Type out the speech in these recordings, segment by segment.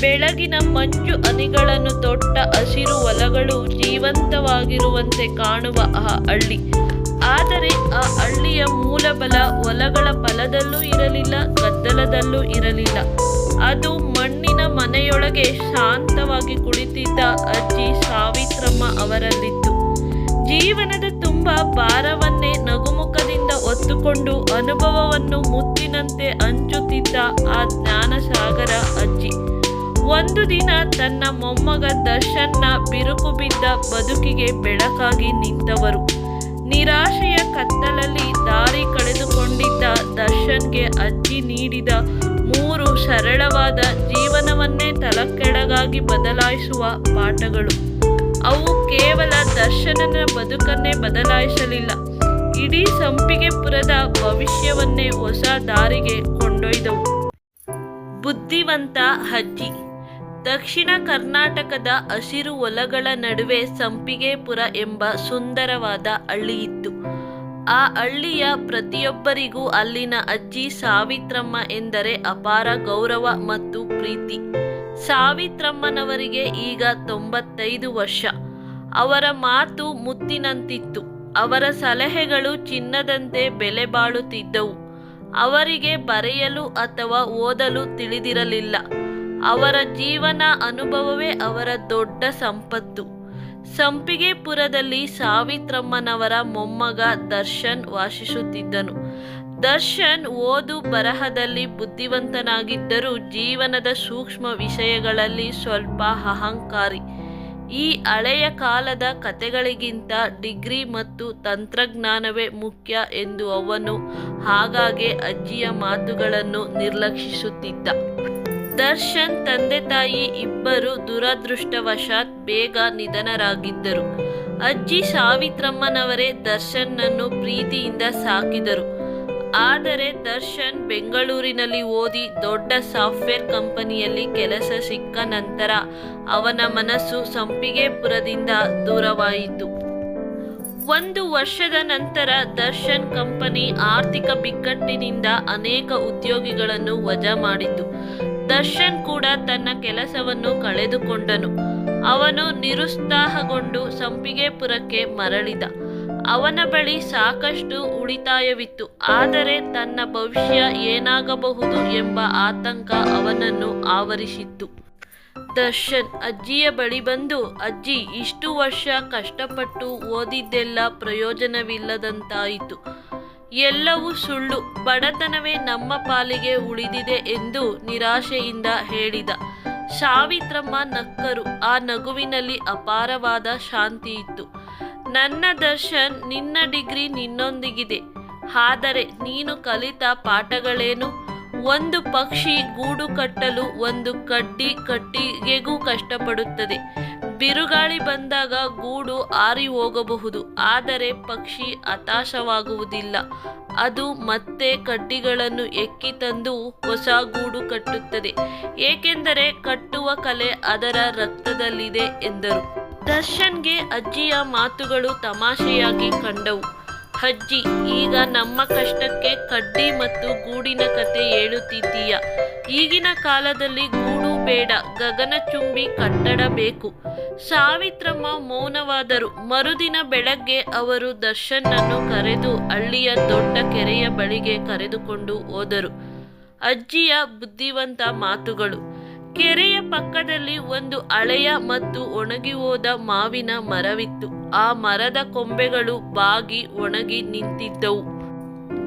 ಬೆಳಗಿನ ಮಂಜು ಅನಿಗಳನ್ನು ತೊಟ್ಟ ಹಸಿರು ಹೊಲಗಳು ಜೀವಂತವಾಗಿರುವಂತೆ ಕಾಣುವ ಆ ಹಳ್ಳಿ. ಆದರೆ ಆ ಹಳ್ಳಿಯ ಮೂಲಬಲ ಹೊಲಗಳ ಫಲದಲ್ಲೂ ಇರಲಿಲ್ಲ, ಗದ್ದಲದಲ್ಲೂ ಇರಲಿಲ್ಲ. ಅದು ಮಣ್ಣಿನ ಮನೆಯೊಳಗೆ ಶಾಂತವಾಗಿ ಕುಳಿತಿದ್ದ ಅಜ್ಜಿ ಸಾವಿತ್ರಮ್ಮ ಅವರಲ್ಲಿತ್ತು. ಜೀವನದ ತುಂಬ ಭಾರವನ್ನೇ ನಗುಮುಖದಿಂದ ಹೊತ್ತುಕೊಂಡು ಅನುಭವವನ್ನು ಮುತ್ತಿನಂತೆ ಹಂಚುತ್ತಿದ್ದ ಆ ಜ್ಞಾನಸಾಗರ ಅಜ್ಜಿ. ಒಂದು ದಿನ ತನ್ನ ಮೊಮ್ಮಗ ದರ್ಶನ್ನ ಬಿರುಕು ಬಿದ್ದ ಬದುಕಿಗೆ ಬೆಳಕಾಗಿ ನಿಂತವರು. ನಿರಾಶೆಯ ಕತ್ತಲಲ್ಲಿ ದಾರಿ ಕಳೆದುಕೊಂಡಿದ್ದ ದರ್ಶನ್ಗೆ ಅಜ್ಜಿ ನೀಡಿದ ಮೂರು ಸರಳವಾದ ಜೀವನವನ್ನೇ ತಲಕೆಳಗಾಗಿ ಬದಲಾಯಿಸುವ ಪಾಠಗಳು. ಅವು ಕೇವಲ ದರ್ಶನನ ಬದುಕನ್ನೇ ಬದಲಾಯಿಸಲಿಲ್ಲ. ಇಡೀ ಸಂಪಿಗೆಪುರದ ಭವಿಷ್ಯವನ್ನೇ ಹೊಸ ದಾರಿಗೆ ಕೊಂಡೊಯ್ದವು. ಬುದ್ಧಿವಂತ ಅಜ್ಜಿ. ದಕ್ಷಿಣ ಕರ್ನಾಟಕದ ಹಸಿರು ಹೊಲಗಳ ನಡುವೆ ಸಂಪಿಗೆಪುರ ಎಂಬ ಸುಂದರವಾದ ಹಳ್ಳಿಯಿತ್ತು ಆ ಹಳ್ಳಿಯ ಪ್ರತಿಯೊಬ್ಬರಿಗೂ ಅಲ್ಲಿನ ಅಜ್ಜಿ ಸಾವಿತ್ರಮ್ಮ ಎಂದರೆ ಅಪಾರ ಗೌರವ ಮತ್ತು ಪ್ರೀತಿ. ಸಾವಿತ್ರಮ್ಮನವರಿಗೆ ಈಗ ತೊಂಬತ್ತೈದು ವರ್ಷ. ಅವರ ಮಾತು ಮುತ್ತಿನಂತಿತ್ತು. ಅವರ ಸಲಹೆಗಳು ಚಿನ್ನದಂತೆ ಬೆಲೆ ಬಾಳುತ್ತಿದ್ದವು. ಅವರಿಗೆ ಬರೆಯಲು ಅಥವಾ ಓದಲು ತಿಳಿದಿರಲಿಲ್ಲ. ಅವರ ಜೀವನ ಅನುಭವವೇ ಅವರ ದೊಡ್ಡ ಸಂಪತ್ತು. ಸಂಪಿಗೆಪುರದಲ್ಲಿ ಸಾವಿತ್ರಮ್ಮನವರ ಮೊಮ್ಮಗ ದರ್ಶನ್ ವಾಸಿಸುತ್ತಿದ್ದನು. ದರ್ಶನ್ ಓದು ಬರಹದಲ್ಲಿ ಬುದ್ಧಿವಂತನಾಗಿದ್ದರೂ ಜೀವನದ ಸೂಕ್ಷ್ಮ ವಿಷಯಗಳಲ್ಲಿ ಸ್ವಲ್ಪ ಅಹಂಕಾರಿ. ಈ ಹಳೆಯ ಕಾಲದ ಕತೆಗಳಿಗಿಂತ ಡಿಗ್ರಿ ಮತ್ತು ತಂತ್ರಜ್ಞಾನವೇ ಮುಖ್ಯ ಎಂದು ಅವನು ಆಗಾಗ್ಗೆ ಅಜ್ಜಿಯ ಮಾತುಗಳನ್ನು ನಿರ್ಲಕ್ಷಿಸುತ್ತಿದ್ದ. ದರ್ಶನ್ ತಂದೆ ತಾಯಿ ಇಬ್ಬರು ದುರದೃಷ್ಟವಶಾತ್ ಬೇಗ ನಿಧನರಾಗಿದ್ದರು. ಅಜ್ಜಿ ಸಾವಿತ್ರಮ್ಮನವರೇ ದರ್ಶನ್ನನ್ನು ಪ್ರೀತಿಯಿಂದ ಸಾಕಿದರು. ಆದರೆ ದರ್ಶನ್ ಬೆಂಗಳೂರಿನಲ್ಲಿ ಓದಿ ದೊಡ್ಡ ಸಾಫ್ಟ್ವೇರ್ ಕಂಪನಿಯಲ್ಲಿ ಕೆಲಸ ಸಿಕ್ಕ ನಂತರ ಅವನ ಮನಸ್ಸು ಸಂಪಿಗೆಪುರದಿಂದ ದೂರವಾಯಿತು. ಒಂದು ವರ್ಷದ ನಂತರ ದರ್ಶನ್ ಕಂಪನಿ ಆರ್ಥಿಕ ಬಿಕ್ಕಟ್ಟಿನಿಂದ ಅನೇಕ ಉದ್ಯೋಗಿಗಳನ್ನು ವಜಾ ಮಾಡಿತು. ದರ್ಶನ್ ಕೂಡ ತನ್ನ ಕೆಲಸವನ್ನು ಕಳೆದುಕೊಂಡನು. ಅವನು ನಿರುತ್ಸಾಹಗೊಂಡು ಸಂಪಿಗೆಪುರಕ್ಕೆ ಮರಳಿದ. ಅವನ ಬಳಿ ಸಾಕಷ್ಟು ಉಳಿತಾಯವಿತ್ತು. ಆದರೆ ತನ್ನ ಭವಿಷ್ಯ ಏನಾಗಬಹುದು ಎಂಬ ಆತಂಕ ಅವನನ್ನು ಆವರಿಸಿತ್ತು. ದರ್ಶನ್ ಅಜ್ಜಿಯ ಬಳಿ ಬಂದು, ಅಜ್ಜಿ, ಇಷ್ಟು ವರ್ಷ ಕಷ್ಟಪಟ್ಟು ಓದಿದ್ದೆಲ್ಲ ಪ್ರಯೋಜನವಿಲ್ಲದಂತಾಯಿತು. ಎಲ್ಲವೂ ಸುಳ್ಳು. ಬಡತನವೇ ನಮ್ಮ ಪಾಲಿಗೆ ಉಳಿದಿದೆ ಎಂದು ನಿರಾಶೆಯಿಂದ ಹೇಳಿದ. ಸಾವಿತ್ರಮ್ಮ ನಕ್ಕರು. ಆ ನಗುವಿನಲ್ಲಿ ಅಪಾರವಾದ ಶಾಂತಿ ಇತ್ತು ನನ್ನ ದರ್ಶನ್ ನಿನ್ನ ಡಿಗ್ರಿ ನಿನ್ನೊಂದಿಗಿದೆ. ಆದರೆ ನೀನು ಕಲಿತ ಪಾಠಗಳೇನು? ಒಂದು ಪಕ್ಷಿ ಗೂಡು ಕಟ್ಟಲು ಒಂದು ಕಡ್ಡಿ ಕಟ್ಟಿಗೆಗೂ ಕಷ್ಟಪಡುತ್ತದೆ. ಬಿರುಗಾಳಿ ಬಂದಾಗ ಗೂಡು ಆರಿ ಹೋಗಬಹುದು. ಆದರೆ ಪಕ್ಷಿ ಹತಾಶವಾಗುವುದಿಲ್ಲ. ಅದು ಮತ್ತೆ ಕಡ್ಡಿಗಳನ್ನು ಎಕ್ಕಿ ತಂದು ಹೊಸ ಗೂಡು ಕಟ್ಟುತ್ತದೆ. ಏಕೆಂದರೆ ಕಟ್ಟುವ ಕಲೆ ಅದರ ರಕ್ತದಲ್ಲಿದೆ ಎಂದರು. ದರ್ಶನ್ಗೆ ಅಜ್ಜಿಯ ಮಾತುಗಳು ತಮಾಷೆಯಾಗಿ ಕಂಡವು. ಅಜ್ಜಿ, ಈಗ ನಮ್ಮ ಕಷ್ಟಕ್ಕೆ ಕಡ್ಡಿ ಮತ್ತು ಗೂಡಿನ ಕತೆ ಹೇಳುತ್ತಿದ್ದೀಯ? ಈಗಿನ ಕಾಲದಲ್ಲಿ ಗೂಡು ಬೇಡ ಗಗನಚುಂಬಿ ಕಟ್ಟಡ ಬೇಕು. ಸಾವಿತ್ರಮ್ಮ ಮೌನವಾದರು. ಮರುದಿನ ಬೆಳಗ್ಗೆ ಅವರು ದರ್ಶನ್ನನ್ನು ಕರೆದು ಹಳ್ಳಿಯ ದೊಡ್ಡ ಕೆರೆಯ ಬಳಿಗೆ ಕರೆದುಕೊಂಡು ಹೋದರು. ಅಜ್ಜಿಯ ಬುದ್ಧಿವಂತ ಮಾತುಗಳು. ಕೆರೆಯ ಪಕ್ಕದಲ್ಲಿ ಒಂದು ಹಳೆಯ ಮತ್ತು ಒಣಗಿ ಹೋದ ಮಾವಿನ ಮರವಿತ್ತು. ಆ ಮರದ ಕೊಂಬೆಗಳು ಬಾಗಿ ಒಣಗಿ ನಿಂತಿದ್ದವು.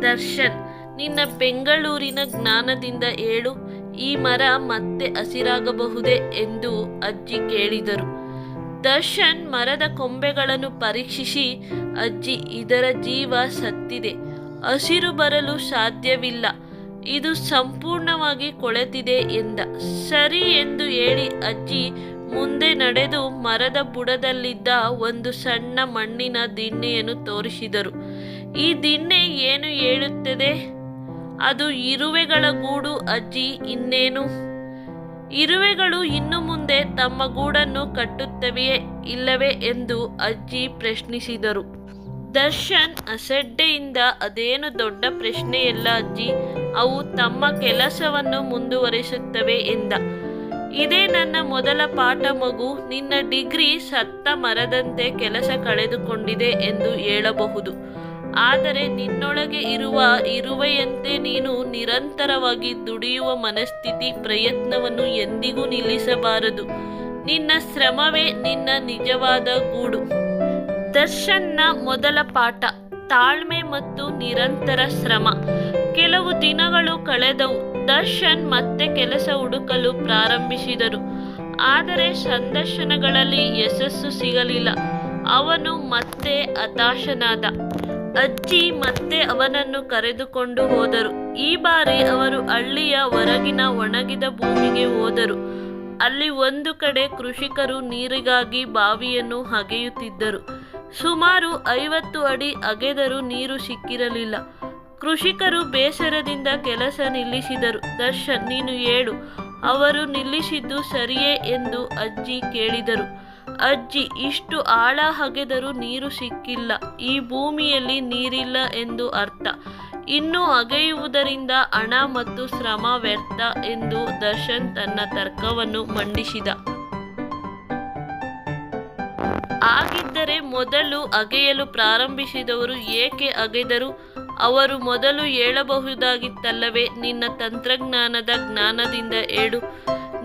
ದರ್ಶನ್, ನಿನ್ನ ಬೆಂಗಳೂರಿನ ಜ್ಞಾನದಿಂದ ಹೇಳು ಈ ಮರ ಮತ್ತೆ ಹಸಿರಾಗಬಹುದೇ ಎಂದು ಅಜ್ಜಿ ಕೇಳಿದರು. ದರ್ಶನ್, ಮರದ ಕೊಂಬೆಗಳನ್ನು ಪರೀಕ್ಷಿಸಿ. ಅಜ್ಜಿ, ಇದರ ಜೀವ ಸತ್ತಿದೆ. ಹಸಿರು ಬರಲು ಸಾಧ್ಯವಿಲ್ಲ. ಇದು ಸಂಪೂರ್ಣವಾಗಿ ಕೊಳೆತಿದೆ ಎಂದ. ಸರಿ ಎಂದು ಹೇಳಿ ಅಜ್ಜಿ ಮುಂದೆ ನಡೆದು ಮರದ ಬುಡದಲ್ಲಿದ್ದ ಒಂದು ಸಣ್ಣ ಮಣ್ಣಿನ ದಿಣ್ಣೆಯನ್ನು ತೋರಿಸಿದರು. ಈ ದಿಣ್ಣೆ ಏನು ಹೇಳುತ್ತದೆ? ಅದು ಇರುವೆಗಳ ಗೂಡು ಅಜ್ಜಿ, ಇನ್ನೇನು? ಇರುವೆಗಳು ಇನ್ನು ಮುಂದೆ ತಮ್ಮ ಗೂಡನ್ನು ಕಟ್ಟುತ್ತವೆಯೇ ಇಲ್ಲವೇ ಎಂದು ಅಜ್ಜಿ ಪ್ರಶ್ನಿಸಿದರು. ದರ್ಶನ್ ಅಸಡ್ಡೆಯಿಂದ, ಅದೇನು ದೊಡ್ಡ ಪ್ರಶ್ನೆಯಲ್ಲ ಅಜ್ಜಿ ಅವು ತಮ್ಮ ಕೆಲಸವನ್ನು ಮುಂದುವರಿಸುತ್ತವೆ ಎಂದ. ಇದೇ ನನ್ನ ಮೊದಲ ಪಾಠ ಮಗು, ನಿನ್ನ ಡಿಗ್ರಿ ಸತ್ತ ಮರದಂತೆ ಕೆಲಸ ಕಳೆದುಕೊಂಡಿದೆ ಎಂದು ಹೇಳಬಹುದು. ಆದರೆ ನಿನ್ನೊಳಗೆ ಇರುವ ಇರುವೆಯಂತೆ ನೀನು ನಿರಂತರವಾಗಿ ದುಡಿಯುವ ಮನಸ್ಥಿತಿ ಪ್ರಯತ್ನವನ್ನು ಎಂದಿಗೂ ನಿಲ್ಲಿಸಬಾರದು. ನಿನ್ನ ಶ್ರಮವೇ ನಿನ್ನ ನಿಜವಾದ ಗೂಡು. ದರ್ಶನ್ನ ಮೊದಲ ಪಾಠ, ತಾಳ್ಮೆ ಮತ್ತು ನಿರಂತರ ಶ್ರಮ. ಕೆಲವು ದಿನಗಳು ಕಳೆದವು. ದರ್ಶನ್ ಮತ್ತೆ ಕೆಲಸ ಹುಡುಕಲು ಪ್ರಾರಂಭಿಸಿದರು. ಆದರೆ ಸಂದರ್ಶನಗಳಲ್ಲಿ ಯಶಸ್ಸು ಸಿಗಲಿಲ್ಲ. ಅವನು ಮತ್ತೆ ಹತಾಶನಾದ. ಅಜ್ಜಿ ಮತ್ತೆ ಅವನನ್ನು ಕರೆದುಕೊಂಡು ಹೋದರು. ಈ ಬಾರಿ ಅವರು ಹಳ್ಳಿಯ ಹೊರಗಿನ ಒಣಗಿದ ಭೂಮಿಗೆ ಹೋದರು. ಅಲ್ಲಿ ಒಂದು ಕಡೆ ಕೃಷಿಕರು ನೀರಿಗಾಗಿ ಬಾವಿಯನ್ನು ಅಗೆಯುತ್ತಿದ್ದರು ಸುಮಾರು ಐವತ್ತು ಅಡಿ ಅಗೆದರೂ ನೀರು ಸಿಕ್ಕಿರಲಿಲ್ಲ. ಕೃಷಿಕರು ಬೇಸರದಿಂದ ಕೆಲಸ ನಿಲ್ಲಿಸಿದರು. ದರ್ಶನ್, ನೀನು ಹೇಳು ಅವರು ನಿಲ್ಲಿಸಿದ್ದು ಸರಿಯೇ ಎಂದು ಅಜ್ಜಿ ಕೇಳಿದರು. ಅಜ್ಜಿ, ಇಷ್ಟು ಆಳ ಹಗೆದರೂ ನೀರು ಸಿಕ್ಕಿಲ್ಲ. ಈ ಭೂಮಿಯಲ್ಲಿ ನೀರಿಲ್ಲ ಎಂದು ಅರ್ಥ. ಇನ್ನು ಅಗೆಯುವುದರಿಂದ ಹಣ ಮತ್ತು ಶ್ರಮ ವ್ಯರ್ಥ ಎಂದು ದರ್ಶನ್ ತನ್ನ ತರ್ಕವನ್ನು ಮಂಡಿಸಿದ. ಹಾಗಿದ್ದರೆ ಮೊದಲು ಅಗೆಯಲು ಪ್ರಾರಂಭಿಸಿದವರು ಏಕೆ ಅಗೆದರು ಅವರು ಮೊದಲು ಹೇಳಬಹುದಾಗಿತ್ತಲ್ಲವೇ, ನಿನ್ನ ತಂತ್ರಜ್ಞಾನದ ಜ್ಞಾನದಿಂದ ಏಳು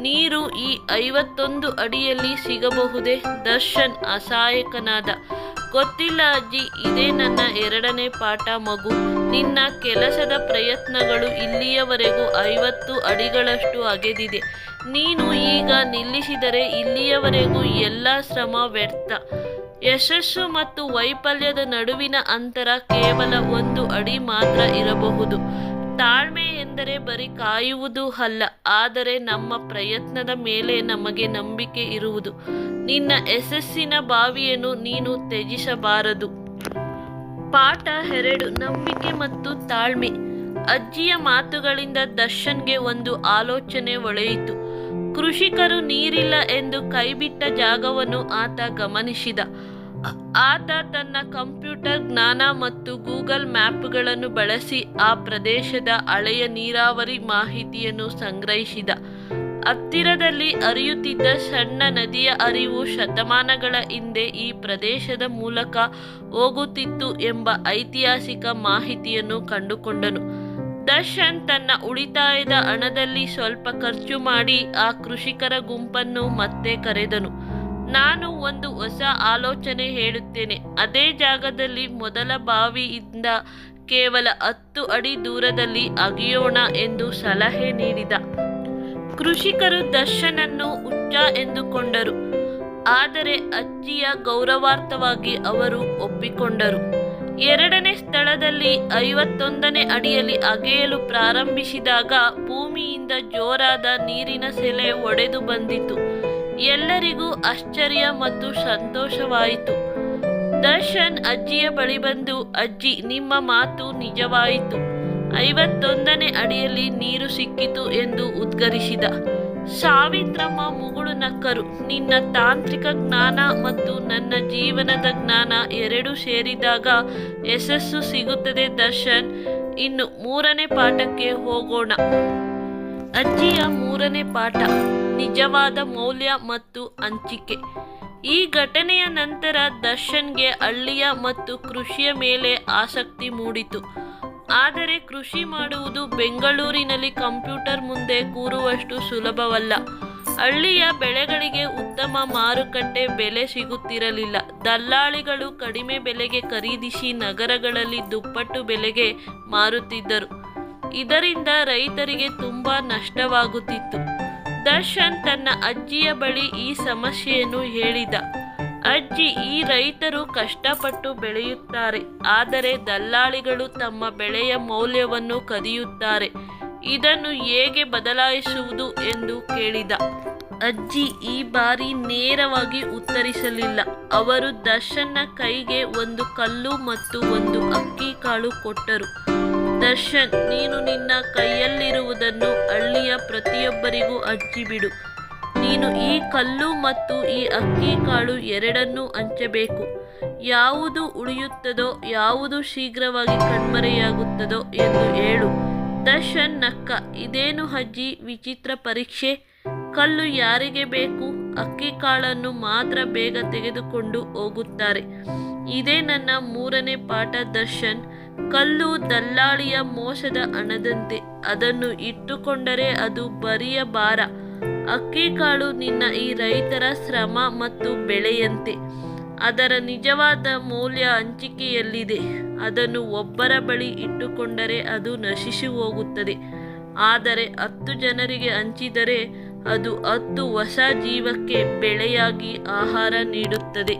ನೀರು ಈ ಐವತ್ತೊಂದು ಅಡಿಯಲ್ಲಿ ಸಿಗಬಹುದೇ? ದರ್ಶನ್ ಅಸಹಾಯಕನಾದ. ಗೊತ್ತಿಲ್ಲ ಅಜ್ಜಿ, ಇದೇ ನನ್ನ ಎರಡನೇ ಪಾಠ ಮಗು. ನಿನ್ನ ಕೆಲಸದ ಪ್ರಯತ್ನಗಳು ಇಲ್ಲಿಯವರೆಗೂ ಐವತ್ತು ಅಡಿಗಳಷ್ಟು ಅಗೆದಿದೆ. ನೀನು ಈಗ ನಿಲ್ಲಿಸಿದರೆ ಇಲ್ಲಿಯವರೆಗೂ ಎಲ್ಲ ಶ್ರಮ ವ್ಯರ್ಥ. ಯಶಸ್ಸು ಮತ್ತು ವೈಫಲ್ಯದ ನಡುವಿನ ಅಂತರ ಕೇವಲ ಒಂದು ಅಡಿ ಮಾತ್ರ ಇರಬಹುದು. ತಾಳ್ಮೆ ಎಂದರೆ ಬರೀ ಕಾಯುವುದು ಅಲ್ಲ, ಆದರೆ ನಮ್ಮ ಪ್ರಯತ್ನದ ಮೇಲೆ ನಮಗೆ ನಂಬಿಕೆ ಇರುವುದು. ನಿನ್ನ ಯಶಸ್ಸಿನ ಬಾವಿಯನ್ನು ನೀನು ತ್ಯಜಿಸಬಾರದು. ಪಾಠ ಎರಡು, ನಂಬಿಕೆ ಮತ್ತು ತಾಳ್ಮೆ. ಅಜ್ಜಿಯ ಮಾತುಗಳಿಂದ ದರ್ಶನ್ಗೆ ಒಂದು ಆಲೋಚನೆ ಒಳೆಯಿತು. ಕೃಷಿಕರು ನೀರಿಲ್ಲ ಎಂದು ಕೈಬಿಟ್ಟ ಜಾಗವನ್ನು ಆತ ಗಮನಿಸಿದ. ಆತ ತನ್ನ ಕಂಪ್ಯೂಟರ್ ಜ್ಞಾನ ಮತ್ತು ಗೂಗಲ್ ಮ್ಯಾಪ್ಗಳನ್ನು ಬಳಸಿ ಆ ಪ್ರದೇಶದ ಹಳೆಯ ನೀರಾವರಿ ಮಾಹಿತಿಯನ್ನು ಸಂಗ್ರಹಿಸಿದ. ಹತ್ತಿರದಲ್ಲಿ ಅರಿಯುತ್ತಿದ್ದ ಸಣ್ಣ ನದಿಯ ಅರಿವು ಶತಮಾನಗಳ ಹಿಂದೆ ಈ ಪ್ರದೇಶದ ಮೂಲಕ ಹೋಗುತ್ತಿತ್ತು ಎಂಬ ಐತಿಹಾಸಿಕ ಮಾಹಿತಿಯನ್ನು ಕಂಡುಕೊಂಡನು. ದರ್ಶನ್ ತನ್ನ ಉಳಿತಾಯದ ಹಣದಲ್ಲಿ ಸ್ವಲ್ಪ ಖರ್ಚು ಮಾಡಿ ಆ ಕೃಷಿಕರ ಗುಂಪನ್ನು ಮತ್ತೆ ಕರೆದನು. ನಾನು ಒಂದು ಹೊಸ ಆಲೋಚನೆ ಹೇಳುತ್ತೇನೆ. ಅದೇ ಜಾಗದಲ್ಲಿ ಮೊದಲ ಬಾವಿಯಿಂದ ಕೇವಲ ಹತ್ತು ಅಡಿ ದೂರದಲ್ಲಿ ಅಗಿಯೋಣ ಎಂದು ಸಲಹೆ ನೀಡಿದ. ಕೃಷಿಕರು ದರ್ಶನನ್ನು ಹುಚ್ಚ ಎಂದುಕೊಂಡರು. ಆದರೆ ಅಜ್ಜಿಯ ಗೌರವಾರ್ಥವಾಗಿ ಅವರು ಒಪ್ಪಿಕೊಂಡರು. ಎರಡನೇ ಸ್ಥಳದಲ್ಲಿ ಐವತ್ತೊಂದನೇ ಅಡಿಯಲ್ಲಿ ಅಗೆಯಲು ಪ್ರಾರಂಭಿಸಿದಾಗ ಭೂಮಿಯಿಂದ ಜೋರಾದ ನೀರಿನ ಸೆಲೆ ಒಡೆದು ಬಂದಿತು. ಎಲ್ಲರಿಗೂ ಆಶ್ಚರ್ಯ ಮತ್ತು ಸಂತೋಷವಾಯಿತು. ದರ್ಶನ್ ಅಜ್ಜಿಯ ಬಳಿ ಬಂದು, ಅಜ್ಜಿ, ನಿಮ್ಮ ಮಾತು ನಿಜವಾಯಿತು. ಐವತ್ತೊಂದನೇ ಅಡಿಯಲ್ಲಿ ನೀರು ಸಿಕ್ಕಿತು ಎಂದು ಉದ್ಗರಿಸಿದ. ಸಾವಿತ್ರಮ್ಮ ಮುಗುಳು ನಕ್ಕರು. ನಿನ್ನ ತಾಂತ್ರಿಕ ಜ್ಞಾನ ಮತ್ತು ನನ್ನ ಜೀವನದ ಜ್ಞಾನ ಎರಡೂ ಸೇರಿದಾಗ ಯಶಸ್ಸು ಸಿಗುತ್ತದೆ ದರ್ಶನ್. ಇನ್ನು ಮೂರನೇ ಪಾಠಕ್ಕೆ ಹೋಗೋಣ. ಅಜ್ಜಿಯ ಮೂರನೇ ಪಾಠ. ನಿಜವಾದ ಮೌಲ್ಯ ಮತ್ತು ಹಂಚಿಕೆ. ಈ ಘಟನೆಯ ನಂತರ ದರ್ಶನ್ಗೆ ಹಳ್ಳಿಯ ಮತ್ತು ಕೃಷಿಯ ಮೇಲೆ ಆಸಕ್ತಿ ಮೂಡಿತು. ಆದರೆ ಕೃಷಿ ಮಾಡುವುದು ಬೆಂಗಳೂರಿನಲ್ಲಿ ಕಂಪ್ಯೂಟರ್ ಮುಂದೆ ಕೂರುವಷ್ಟು ಸುಲಭವಲ್ಲ. ಹಳ್ಳಿಯ ಬೆಳೆಗಳಿಗೆ ಉತ್ತಮ ಮಾರುಕಟ್ಟೆ ಬೆಲೆ ಸಿಗುತ್ತಿರಲಿಲ್ಲ. ದಲ್ಲಾಳಿಗಳು ಕಡಿಮೆ ಬೆಲೆಗೆ ಖರೀದಿಸಿ ನಗರಗಳಲ್ಲಿ ದುಪ್ಪಟ್ಟು ಬೆಲೆಗೆ ಮಾರುತ್ತಿದ್ದರು. ಇದರಿಂದ ರೈತರಿಗೆ ತುಂಬ ನಷ್ಟವಾಗುತ್ತಿತ್ತು. ದರ್ಶನ್ ತನ್ನ ಅಜ್ಜಿಯ ಬಳಿ ಈ ಸಮಸ್ಯೆಯನ್ನು ಹೇಳಿದ. ಅಜ್ಜಿ, ಈ ರೈತರು ಕಷ್ಟಪಟ್ಟು ಬೆಳೆಯುತ್ತಾರೆ, ಆದರೆ ದಲ್ಲಾಳಿಗಳು ತಮ್ಮ ಬೆಳೆಯ ಮೌಲ್ಯವನ್ನು ಕದಿಯುತ್ತಾರೆ. ಇದನ್ನು ಹೇಗೆ ಬದಲಾಯಿಸುವುದು ಎಂದು ಕೇಳಿದ. ಅಜ್ಜಿ ಈ ಬಾರಿ ನೇರವಾಗಿ ಉತ್ತರಿಸಲಿಲ್ಲ. ಅವರು ದರ್ಶನ್ನ ಕೈಗೆ ಒಂದು ಕಲ್ಲು ಮತ್ತು ಒಂದು ಅಕ್ಕಿ ಕಾಳು ಕೊಟ್ಟರು. ದರ್ಶನ್, ನೀನು ನಿನ್ನ ಕೈಯಲ್ಲಿರುವುದನ್ನು ಹಳ್ಳಿಯ ಪ್ರತಿಯೊಬ್ಬರಿಗೂ ಹಂಚಿಬಿಡು ನೀನು ಈ ಕಲ್ಲು ಮತ್ತು ಈ ಅಕ್ಕಿ ಕಾಳು ಎರಡನ್ನೂ ಹಂಚಬೇಕು. ಯಾವುದು ಉಳಿಯುತ್ತದೋ, ಯಾವುದು ಶೀಘ್ರವಾಗಿ ಕಣ್ಮರೆಯಾಗುತ್ತದೋ ಎಂದು ಹೇಳು. ದರ್ಶನ್ ನಕ್ಕ, ಇದೇನು ಅಜ್ಜಿ, ವಿಚಿತ್ರ ಪರೀಕ್ಷೆ? ಕಲ್ಲು ಯಾರಿಗೆ ಬೇಕು? ಅಕ್ಕಿ ಕಾಳನ್ನು ಮಾತ್ರ ಬೇಗ ತೆಗೆದುಕೊಂಡು ಹೋಗುತ್ತಾರೆ. ಇದೇ ನನ್ನ ಮೂರನೇ ಪಾಠ ದರ್ಶನ್. ಕಲ್ಲು ದಲ್ಲಾಳಿಯ ಮೋಸದ ಹಣದಂತೆ ಅದನ್ನು ಇಟ್ಟುಕೊಂಡರೆ ಅದು ಬರಿಯ ಭಾರ ಅಕ್ಕಿ ಕಾಳು ನಿನ್ನ ಈ ರೈತರ ಶ್ರಮ ಮತ್ತು ಬೆಳೆಯಂತೆ. ಅದರ ನಿಜವಾದ ಮೌಲ್ಯ ಹಂಚಿಕೆಯಲ್ಲಿದೆ. ಅದನ್ನು ಒಬ್ಬರ ಬಳಿ ಇಟ್ಟುಕೊಂಡರೆ ಅದು ನಶಿಸಿ ಹೋಗುತ್ತದೆ ಆದರೆ ಹತ್ತು ಜನರಿಗೆ ಹಂಚಿದರೆ ಅದು ಹತ್ತು ಹೊಸ ಜೀವಕ್ಕೆ ಬೆಳೆಯಾಗಿ ಆಹಾರ ನೀಡುತ್ತದೆ.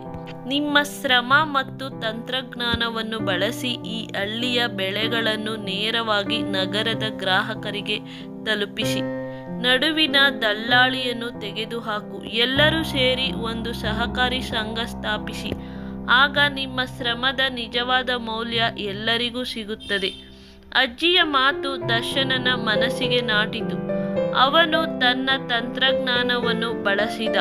ನಿಮ್ಮ ಶ್ರಮ ಮತ್ತು ತಂತ್ರಜ್ಞಾನವನ್ನು ಬಳಸಿ ಈ ಹಳ್ಳಿಯ ಬೆಳೆಗಳನ್ನು ನೇರವಾಗಿ ನಗರದ ಗ್ರಾಹಕರಿಗೆ ತಲುಪಿಸಿ. ನಡುವಿನ ದಲ್ಲಾಳಿಯನ್ನು ತೆಗೆದುಹಾಕು. ಎಲ್ಲರೂ ಸೇರಿ ಒಂದು ಸಹಕಾರಿ ಸಂಘ ಸ್ಥಾಪಿಸಿ. ಆಗ ನಿಮ್ಮ ಶ್ರಮದ ನಿಜವಾದ ಮೌಲ್ಯ ಎಲ್ಲರಿಗೂ ಸಿಗುತ್ತದೆ. ಅಜ್ಜಿಯ ಮಾತು ದರ್ಶನನ ಮನಸ್ಸಿಗೆ ನಾಟಿತು. ಅವನು ತನ್ನ ತಂತ್ರಜ್ಞಾನವನ್ನು ಬಳಸಿದ.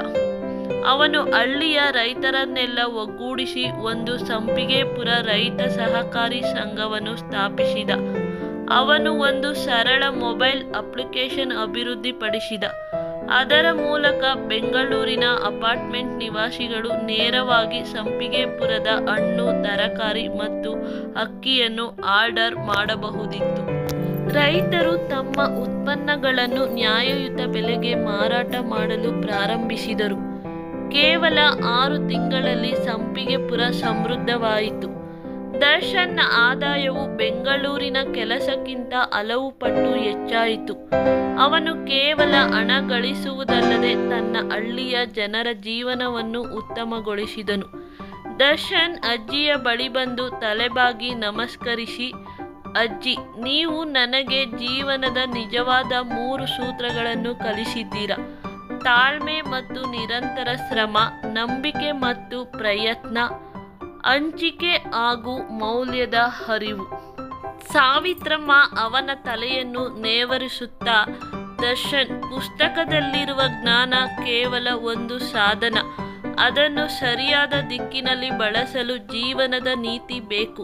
ಅವನು ಹಳ್ಳಿಯ ರೈತರನ್ನೆಲ್ಲ ಒಗ್ಗೂಡಿಸಿ ಒಂದು ಸಂಪಿಗೆಪುರ ರೈತ ಸಹಕಾರಿ ಸಂಘವನ್ನು ಸ್ಥಾಪಿಸಿದ. ಅವನು ಒಂದು ಸರಳ ಮೊಬೈಲ್ ಅಪ್ಲಿಕೇಶನ್ ಅಭಿವೃದ್ಧಿಪಡಿಸಿದ. ಅದರ ಮೂಲಕ ಬೆಂಗಳೂರಿನ ಅಪಾರ್ಟ್ಮೆಂಟ್ ನಿವಾಸಿಗಳು ನೇರವಾಗಿ ಸಂಪಿಗೆಪುರದ ಹಣ್ಣು, ತರಕಾರಿ ಮತ್ತು ಅಕ್ಕಿಯನ್ನು ಆರ್ಡರ್ ಮಾಡಬಹುದಿತ್ತು. ರೈತರು ತಮ್ಮ ಉತ್ಪನ್ನಗಳನ್ನು ನ್ಯಾಯಯುತ ಬೆಲೆಗೆ ಮಾರಾಟ ಮಾಡಲು ಪ್ರಾರಂಭಿಸಿದರು. ಕೇವಲ ಆರು ತಿಂಗಳಲ್ಲಿ ಸಂಪಿಗೆಪುರ ಸಮೃದ್ಧವಾಯಿತು. ದರ್ಶನ್ನ ಆದಾಯವು ಬೆಂಗಳೂರಿನ ಕೆಲಸಕ್ಕಿಂತ ಹಲವು ಪಟ್ಟು ಹೆಚ್ಚಾಯಿತು. ಅವನು ಕೇವಲ ಹಣ ಗಳಿಸುವುದಲ್ಲದೆ ತನ್ನ ಹಳ್ಳಿಯ ಜನರ ಜೀವನವನ್ನು ಉತ್ತಮಗೊಳಿಸಿದನು. ದರ್ಶನ್ ಅಜ್ಜಿಯ ಬಳಿ ಬಂದು ತಲೆಬಾಗಿ ನಮಸ್ಕರಿಸಿ ಅಜ್ಜಿ, ನೀವು ನನಗೆ ಜೀವನದ ನಿಜವಾದ ಮೂರು ಸೂತ್ರಗಳನ್ನು ಕಲಿಸಿದ್ದೀರಾ? ತಾಳ್ಮೆ ಮತ್ತು ನಿರಂತರ ಶ್ರಮ, ನಂಬಿಕೆ ಮತ್ತು ಪ್ರಯತ್ನ, ಹಂಚಿಕೆ ಹಾಗೂ ಮೌಲ್ಯದ ಹರಿವು. ಸಾವಿತ್ರಮ್ಮ ಅವನ ತಲೆಯನ್ನು ನೇವರಿಸುತ್ತಾ, ದರ್ಶನ್, ಪುಸ್ತಕದಲ್ಲಿರುವ ಜ್ಞಾನ ಕೇವಲ ಒಂದು ಸಾಧನ. ಅದನ್ನು ಸರಿಯಾದ ದಿಕ್ಕಿನಲ್ಲಿ ಬಳಸಲು ಜೀವನದ ನೀತಿ ಬೇಕು.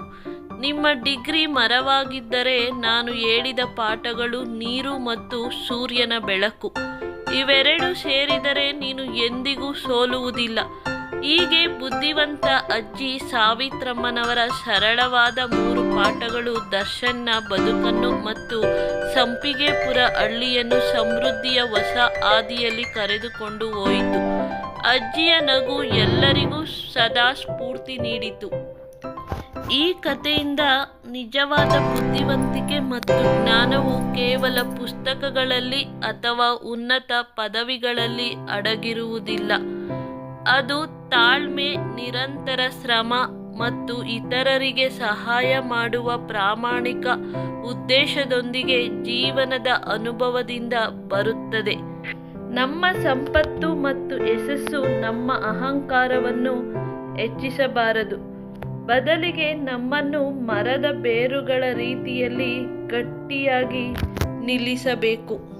ನಿಮ್ಮ ಡಿಗ್ರಿ ಮರವಾಗಿದ್ದರೆ ನಾನು ಹೇಳಿದ ಪಾಠಗಳು ನೀರು ಮತ್ತು ಸೂರ್ಯನ ಬೆಳಕು. ಇವೆರಡು ಸೇರಿದರೆ ನೀನು ಎಂದಿಗೂ ಸೋಲುವುದಿಲ್ಲ. ಹೀಗೆ ಬುದ್ಧಿವಂತ ಅಜ್ಜಿ ಸಾವಿತ್ರಮ್ಮನವರ ಸರಳವಾದ ಮೂರು ಪಾಠಗಳು ದರ್ಶನ್ನ, ಬದುಕನ್ನು ಮತ್ತು ಸಂಪಿಗೆಪುರ ಹಳ್ಳಿಯನ್ನು ಸಮೃದ್ಧಿಯ ಹೊಸ ಹಾದಿಯಲ್ಲಿ ಕರೆದುಕೊಂಡು ಹೋಯಿತು. ಅಜ್ಜಿಯ ನಗು ಎಲ್ಲರಿಗೂ ಸದಾ ಸ್ಫೂರ್ತಿ ನೀಡಿತು. ಈ ಕಥೆಯಿಂದ ನಿಜವಾದ ಬುದ್ಧಿವಂತಿಕೆ ಮತ್ತು ಜ್ಞಾನವು ಕೇವಲ ಪುಸ್ತಕಗಳಲ್ಲಿ ಅಥವಾ ಉನ್ನತ ಪದವಿಗಳಲ್ಲಿ ಅಡಗಿರುವುದಿಲ್ಲ. ಅದು ತಾಳ್ಮೆ, ನಿರಂತರ ಶ್ರಮ ಮತ್ತು ಇತರರಿಗೆ ಸಹಾಯ ಮಾಡುವ ಪ್ರಾಮಾಣಿಕ ಉದ್ದೇಶದೊಂದಿಗೆ ಜೀವನದ ಅನುಭವದಿಂದ ಬರುತ್ತದೆ. ನಮ್ಮ ಸಂಪತ್ತು ಮತ್ತು ಯಶಸ್ಸು ನಮ್ಮ ಅಹಂಕಾರವನ್ನು ಹೆಚ್ಚಿಸಬಾರದು. ಬದಲಿಗೆ ನಮ್ಮನ್ನು ಮರದ ಬೇರುಗಳ ರೀತಿಯಲ್ಲಿ ಗಟ್ಟಿಯಾಗಿ ನಿಲ್ಲಿಸಬೇಕು.